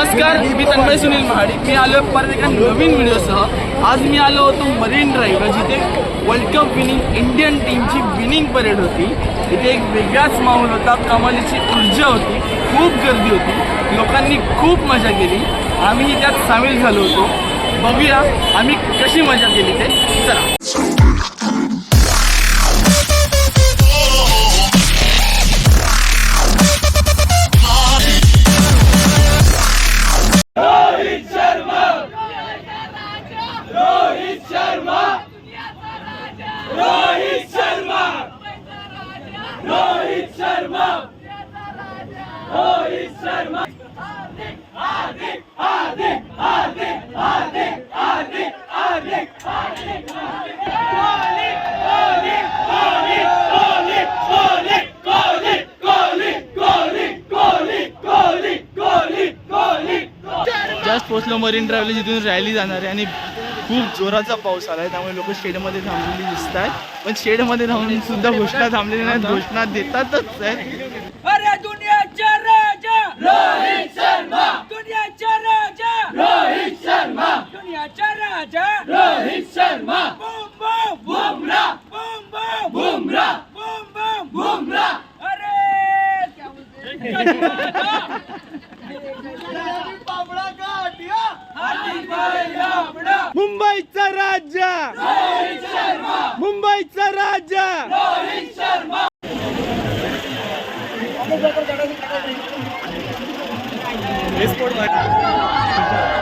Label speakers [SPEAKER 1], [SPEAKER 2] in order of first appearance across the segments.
[SPEAKER 1] नमस्कार मी तन्मय सुनील महाडिक. मी आलो परत एका नवीन व्हिडिओसह. आज मी आलो होतो मरीन ड्राईव्ह जिथे वर्ल्ड कप विनिंग इंडियन टीमची विनिंग परेड होती. इथे एक वेगळाच माहोल होता कमालीची ऊर्जा होती खूप गर्दी होती. लोकांनी खूप मजा केली. आम्ही त्यात सामील झालो होतो. बघूया आम्ही कशी मजा केली ते. चला. मरीन ड्राईव्हला जिथून रॅली जाणार आहे आणि खूप जोराचा पाऊस आला आहे त्यामुळे लोक शेडमध्ये थांबलेली दिसत आहेत पण शेडमध्ये थांबून सुद्धा घोषणा थांबलेली नाहीत घोषणा देतातच आहे मुंबईचा राजा.
[SPEAKER 2] रोहित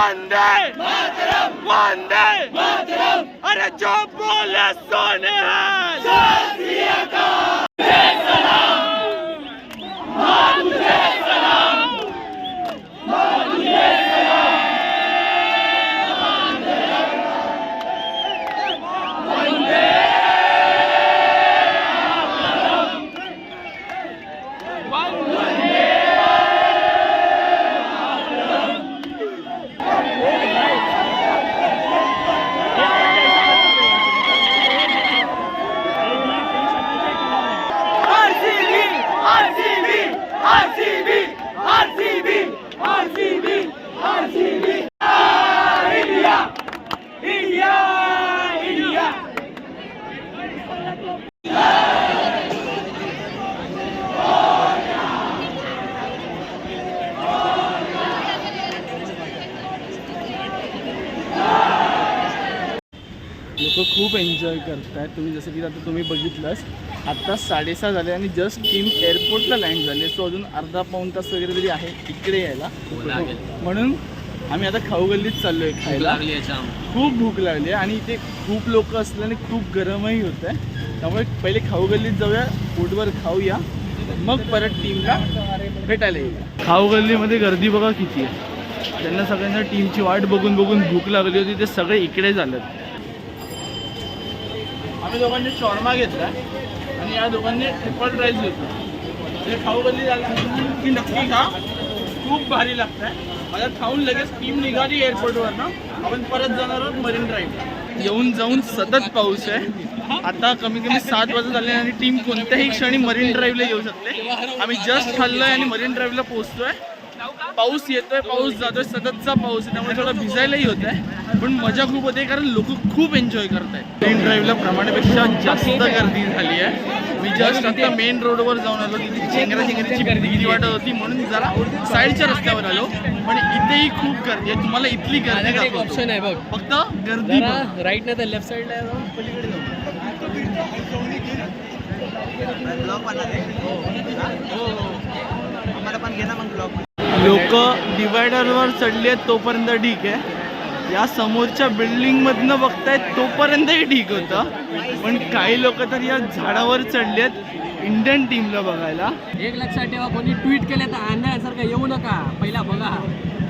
[SPEAKER 1] वंदे वंदे अरे जो बोले सोने
[SPEAKER 2] आरसीबी
[SPEAKER 1] लोक खूप एन्जॉय करतायत. तुम्ही जसं की आता तुम्ही बघितलंच आत्ता साडेसहा झाले आणि जस्ट टीम एअरपोर्टला लँड झाले. सो अजून अर्धा पाऊण तास वगैरे तरी आहे इकडे यायला. म्हणून आम्ही आता खाऊ गल्लीत चाललोय खायला. खूप भूक लागली आहे आणि इथे खूप लोक असल्याने खूप गरमही होत आहे. त्यामुळे पहिले खाऊ गल्लीत जाऊया पोटभर खाऊया. मग परत टीमला भेटायला येऊया. खाऊ गल्लीमध्ये गर्दी बघा किती आहे. त्यांना सगळ्यांना टीमची वाट बघून बघून भूक लागली होती ते सगळे इकडे झालेत. आम्ही दोघांनी शॉर्मा घेतला आणि या दोघांनी ट्रिपल राईस घेतला. ते खाऊ गल्ली झाला की नक्की खा. खूप भारी लागतंय. माझ्या खाऊन लगेच टीम निघाली एअरपोर्टवर ना. आपण परत जाणार आहोत मरीन ड्राईव्ह येऊन जाऊन सतत पाऊस आहे. आता कमी कमी सात वाजत झाले आणि टीम कोणत्याही क्षणी मरीन ड्राईव्हला येऊ शकते. आम्ही जस्ट खाल्लोय आणि मरीन ड्राईव्हला पोहोचतोय. पाऊस येतोय पाऊस जातोय सततचा पाऊस आहे त्यामुळे थोडं भिजायलाही होत आहे. पण मजा खूप होते कारण लोक खूप एन्जॉय करत आहेत ट्रेन ड्राईव्हला प्रमाणापेक्षा जास्त गर्दी झाली आहे. मी जस्ट आता मेन रोडवर जाऊन आलो तिथे चेंगरा चेंगरीची भीती वाटत होती म्हणून जरा साईडच्या रस्त्यावर आलो. पण इथेही खूप गर्दी आहे तुम्हाला इथली गर्दी
[SPEAKER 3] एक. ऑप्शन आहे बघ.
[SPEAKER 1] फक्त गर्दी
[SPEAKER 3] राईट नाही तर लेफ्ट साईडला जाऊन पलीकडे जाऊ
[SPEAKER 1] लोक डिवायडरवर चढली आहेत तोपर्यंत ठीक आहे. या समोरच्या बिल्डिंग मधनं बघतायत तोपर्यंतही ठीक होतं. पण काही लोक तर या झाडावर चढली आहेत इंडियन टीमला बघायला.
[SPEAKER 3] एक लक्षात ठेवा कोणी ट्विट केलं तर आंधळ्यासारखं येऊ नका. पहिला बघा.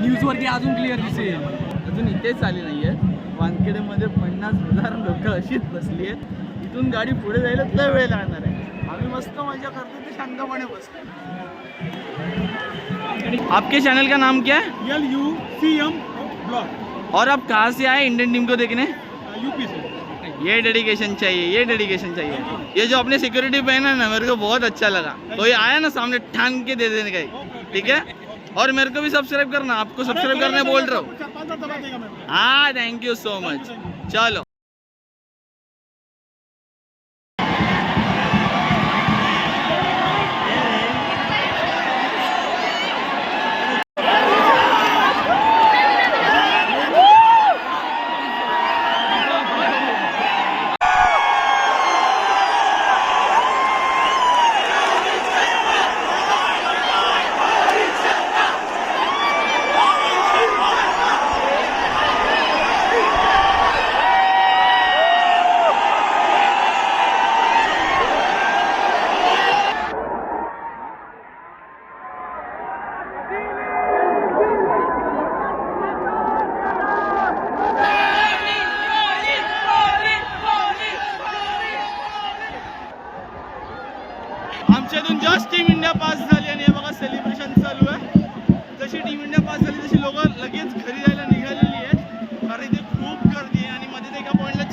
[SPEAKER 3] न्यूजवरती अजून क्लिअर दिसेल.
[SPEAKER 1] अजून इथेच आली नाही आहेत वानखेडेमध्ये पन्नास हजार लोक अशीच बसली आहेत इथून गाडी पुढे जायला लय वेळ लागणार आहे. आम्ही मस्त मजा करतो ते शांतपणे बसतो. आपके चैनल का नाम क्या है?
[SPEAKER 4] L U C M block
[SPEAKER 1] और आप कहाँ से आए? इंडियन टीम को देखने?
[SPEAKER 4] यूपी से.
[SPEAKER 1] ये डेडिकेशन चाहिए ये डेडिकेशन चाहिए। ये जो अपने सिक्योरिटी पहना है ना मेरे को बहुत अच्छा लगा। कोई आया ना सामने ठान के दे देने का ही, ठीक है? और मेरे को भी सब्सक्राइब करना आपको सब्सक्राइब करने बोल रहा हूँ।
[SPEAKER 4] मैं
[SPEAKER 1] हाँ थैंक यू सो मच चलो।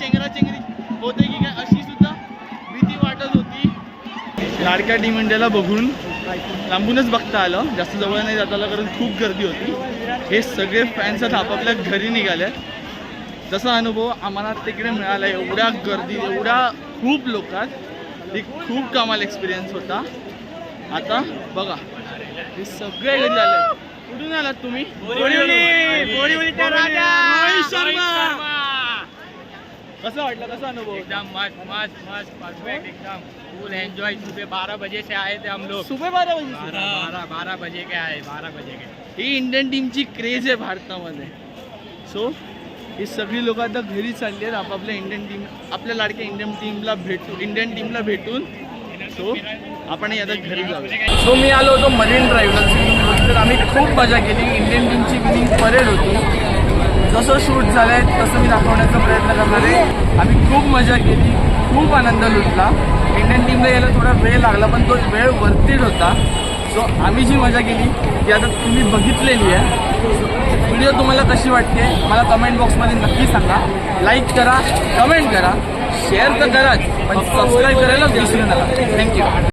[SPEAKER 1] एका पॉईंटला चेंगरा चेंगरी. होते की काय अशी सुद्धा भीती वाटत होती. लाडक्या टीम इंडियाला बघून लांबूनच बघता आलं. जास्त जवळ नाही जाता आलं कारण खूप गर्दी होती. हे सगळे फॅन्स आता आपापल्या घरी निघाले जसा अनुभव आम्हाला तिकडे मिळाला एवढ्या गर्दी एवढ्या खूप लोकात एक खूप कमाल एक्सपिरियन्स होता. आता बघा हे सगळे घरी आले कुठून आलात तुम्ही? रोहित शर्मा. कसं वाटलं? कसा अनुभव?
[SPEAKER 3] एकदम मस्त मस्त मस्त परफेक्ट एकदम. फुल एंजॉय सुबह बारह बजे से आए थे हम लोग.
[SPEAKER 1] सुबह बारा
[SPEAKER 3] बारह बारह बारह बजे के आए बारह बजे के.
[SPEAKER 1] ही इंडियन टीमची क्रेज आहे भारतामध्ये. सो ही सगळी लोक आता घरी चालली आहेत आपापल्या इंडियन टीम आपल्या लाडक्या इंडियन टीमला भेटू इंडियन टीमला भेटून. सो आपणही आता घरी जाऊ सो मी आलो होतो मरीन ड्राईव्हला. तर आम्ही खूप मजा केली. इंडियन टीमची विनिंग परेड होती. कसं शूट झालं आहे तसं मी दाखवण्याचा प्रयत्न करणार. आहे आम्ही खूप मजा केली खूप आनंद लुटला. इंडियन टीमला यायला थोडा वेळ लागला पण तो वेळ वर्तीड होता. सो आम्ही जी मजा केली ती आता तुम्ही बघितलेली आहे. व्हिडिओ तुम्हाला कशी वाटते मला कमेंट बॉक्समध्ये नक्की सांगा. लाईक करा कमेंट करा. शेअर तर कराच पण सबस्क्राईब करायला विसरू नका. थँक्यू